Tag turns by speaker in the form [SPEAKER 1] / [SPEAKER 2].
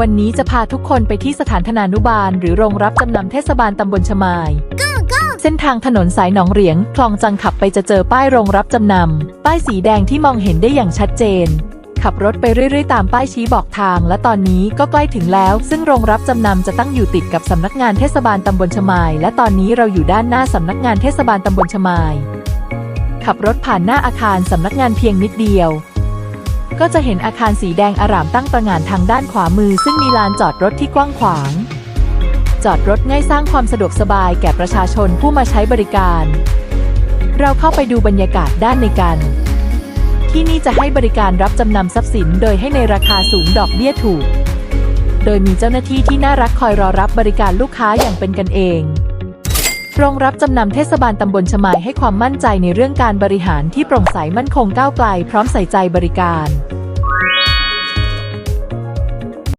[SPEAKER 1] วันนี้จะพาทุกคนไปที่สถานธนานุบาล หรือโรงรับจำนำเทศบาลตำบลชมาย เส้นทางถนนสายหนองเหรียง คลองจังขับไปจะเจอป้ายโรงรับจำนำ ป้ายสีแดงที่มองเห็นได้อย่างชัดเจน ขับรถไปเรื่อยๆ ตามป้ายชี้บอกทาง และตอนนี้ก็ใกล้ถึงแล้ว ซึ่งโรงรับจำนำจะตั้งอยู่ติดกับสำนักงานเทศบาลตำบลชมาย และตอนนี้เราอยู่ด้านหน้าสำนักงานเทศบาลตำบลชมาย ขับรถผ่านหน้าอาคารสำนักงานเพียงนิดเดียว ก็จะเห็นอาคารสีแดงอร่ามตั้งประงานทางด้านขวามือ ซึ่งมีลานจอดรถที่กว้างขวาง จอดรถง่ายสร้างความสะดวกสบายแก่ประชาชนผู้มาใช้บริการ เราเข้าไปดูบรรยากาศด้านในกัน ที่นี่จะให้บริการรับจำนำทรัพย์สิน โดยให้ในราคาสูงดอกเบี้ยถูก โดยมีเจ้าหน้าที่ที่น่ารักคอยรอรับบริการลูกค้าอย่างเป็นกันเอง โรงรับจำนำเทศบาลตำบลชมายให้ความมั่นใจในเรื่องการบริหารที่โปร่งใสมั่นคงก้าวไกลพร้อมใส่ใจบริการ